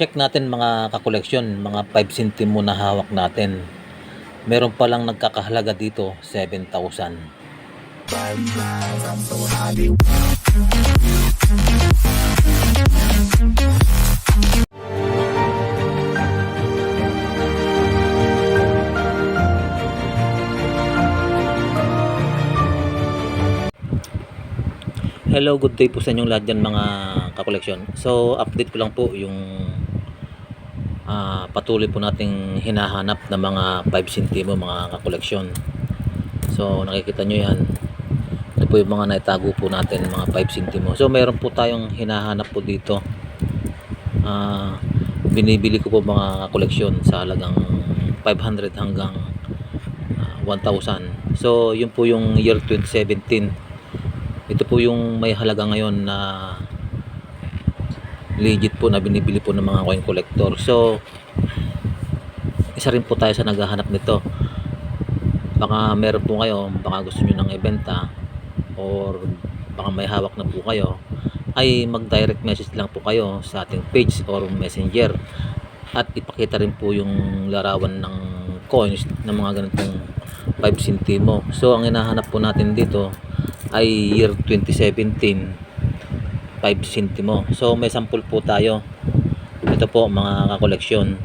Check natin mga kakoleksyon, mga 5 centimo na hawak natin. Meron palang nagkakahalaga dito, 7,000. Hello, good day po sa inyong lahat dyan mga kakoleksyon. So, update ko lang po yung ah, patuloy po nating hinahanap na mga 5 centimo mga kakoleksyon. So, nakikita nyo yan. Ito po yung mga naitago po natin mga 5 centimo. So, meron po tayong hinahanap po dito. Ah, binibili ko po mga koleksyon sa halagang 500 hanggang ah, 1,000. So, yun po yung year 2017 ito po yung may halaga ngayon na legit po na binibili po ng mga coin collector. So isa rin po tayo sa naghahanap nito. Baka meron po kayo baka gusto nyo ng ibenta or baka may hawak na po kayo ay mag direct message lang po kayo sa ating page or messenger. At ipakita rin po yung larawan ng coins ng mga ganitong 5 centimo. So ang hinahanap po natin dito ay year 2017 5 centimo. So may sample po tayo. Ito po mga kakoleksyon.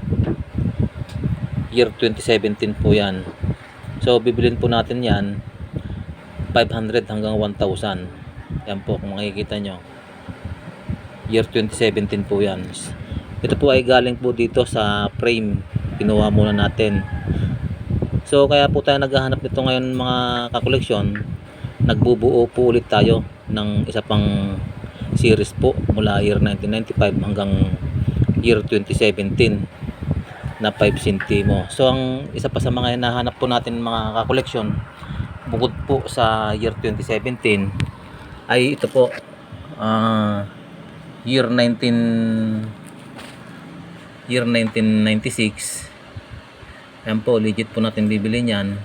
Year 2017 po yan. So bibilin po natin yan 500 hanggang 1,000 yan po kung makikita nyo. Year 2017 po yan. Ito po ay galing po dito sa frame. Kinuha muna natin. So kaya po tayo naghahanap nito ngayon mga kakoleksyon. Nagbubuo po ulit tayo ng isa pang series po mula year 1995 hanggang year 2017 na 5 centimo. So ang isa pa sa mga hinahanap po natin mga kakoleksyon bukod po sa year 2017 ay ito po ah, year 19 year 1996 yan po legit po natin bibili niyan.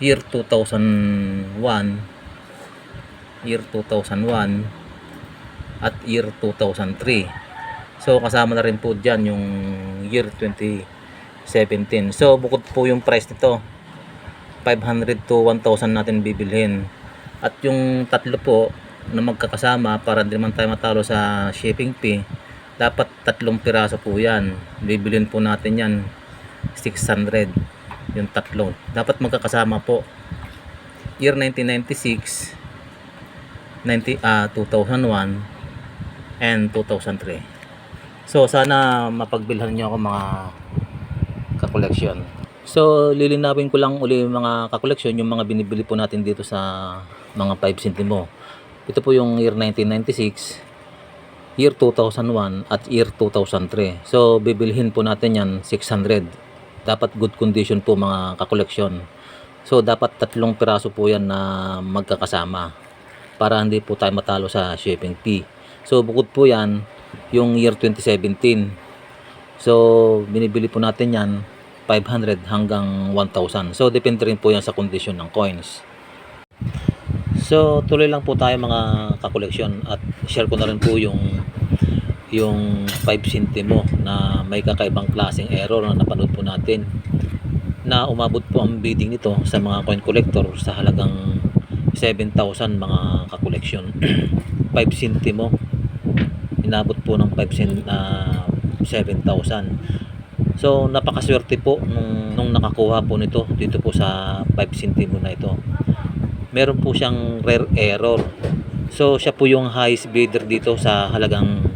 Year 2001 year 2001 at year 2003 so kasama na rin po dyan yung year 2017 so bukod po yung price nito 500 to 1,000 natin bibilhin. At yung tatlo po na magkakasama para hindi naman tayo matalo sa shipping fee dapat tatlong piraso po yan. Bibilhin po natin yan 600 yung tatlo. Dapat magkakasama po. Year 1996 90 ah 2001 and 2003 so sana mapagbilhan niyo ako mga kakoleksyon. So lilinawin ko lang uli mga kakoleksyon yung mga binibili po natin dito sa mga 5 centimo ito po yung year 1996 year 2001 at year 2003 so bibilhin po natin yan 600 dapat good condition po mga kakoleksyon. So dapat tatlong piraso po yan na magkakasama para hindi po tayo matalo sa shipping fee. So bukod po yan yung year 2017. So binibili po natin yan 500 hanggang 1,000. So depende rin po yan sa kondisyon ng coins. So tuloy lang po tayo mga kakoleksyon at share ko na rin po yung yung 5 centimo na may kakaibang klaseng error na napanood po natin na umabot po ang bidding nito sa mga coin collector sa halagang 7,000 mga kakoleksyon. 5 centimo. Inabot po ng 5 cent na 7,000 so napakaswerte po nung, nung nakakuha po nito dito po sa 5 centimo na ito. Meron po siyang rare error. So siya po yung highest bidder dito sa halagang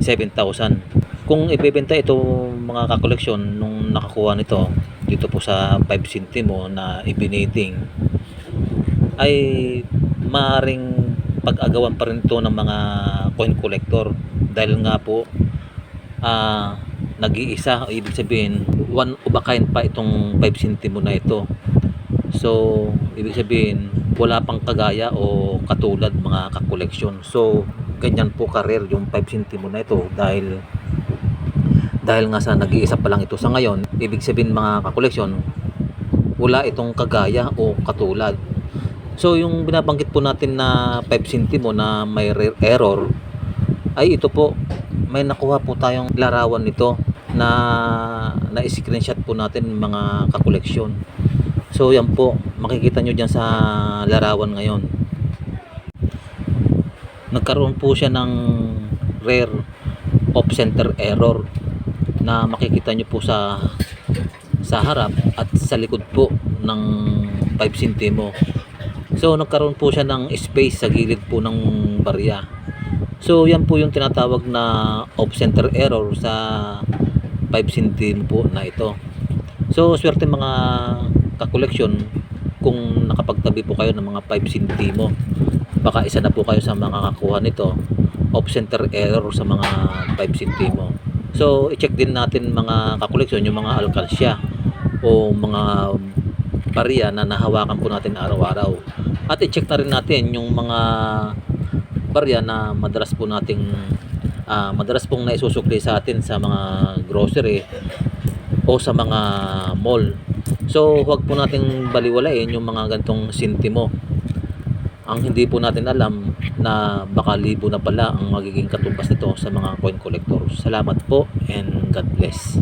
7,000. Kung ibebenta ito mga kakoleksyon nung nakakuha nito dito po sa 5 centimo na ibiniting ay maaring pag-agawan pa rin ito ng mga coin collector. Dahil nga po ah nag-iisa ibig sabihin one of a kind pa itong 5 centimo na ito. So ibig sabihin wala pang kagaya o katulad mga kakoleksyon so ganyan po karer yung 5 centimo na ito dahil dahil nga sa nag-iisa pa lang ito. Sa ngayon ibig sabihin mga kakoleksyon wala itong kagaya o katulad so yung binabanggit po natin na 5 centimo na may error ay ito po may nakuha po tayong larawan nito na na-screenshot po natin mga kakoleksyon. So yan po, makikita nyo dyan sa larawan ngayon. Nagkaroon po siya ng rare off-center error na makikita nyo po sa sa harap at sa likod po ng 5 centimo. So nagkaroon po siya ng space sa gilid po ng barya. So yan po yung tinatawag na off-center error sa 5 centimo po na ito. So swerte mga kakoleksyon kung nakapagtabi po kayo ng mga 5 centimo. Baka isa na po kayo sa mga kakuha nito off-center error sa mga 5 centimo. So i-check din natin mga kakoleksyon yung mga alkansya o mga barya na nahawakan po natin araw-araw. At i-check na rin natin yung mga barya na madalas po nating ah, madalas pong naisusukli sa atin sa mga grocery o sa mga mall. So, huwag po nating baliwalain yung mga gantong sintimo. Ang hindi po natin alam na baka libo na pala ang magiging katumbas nito sa mga coin collectors. Salamat po and God bless.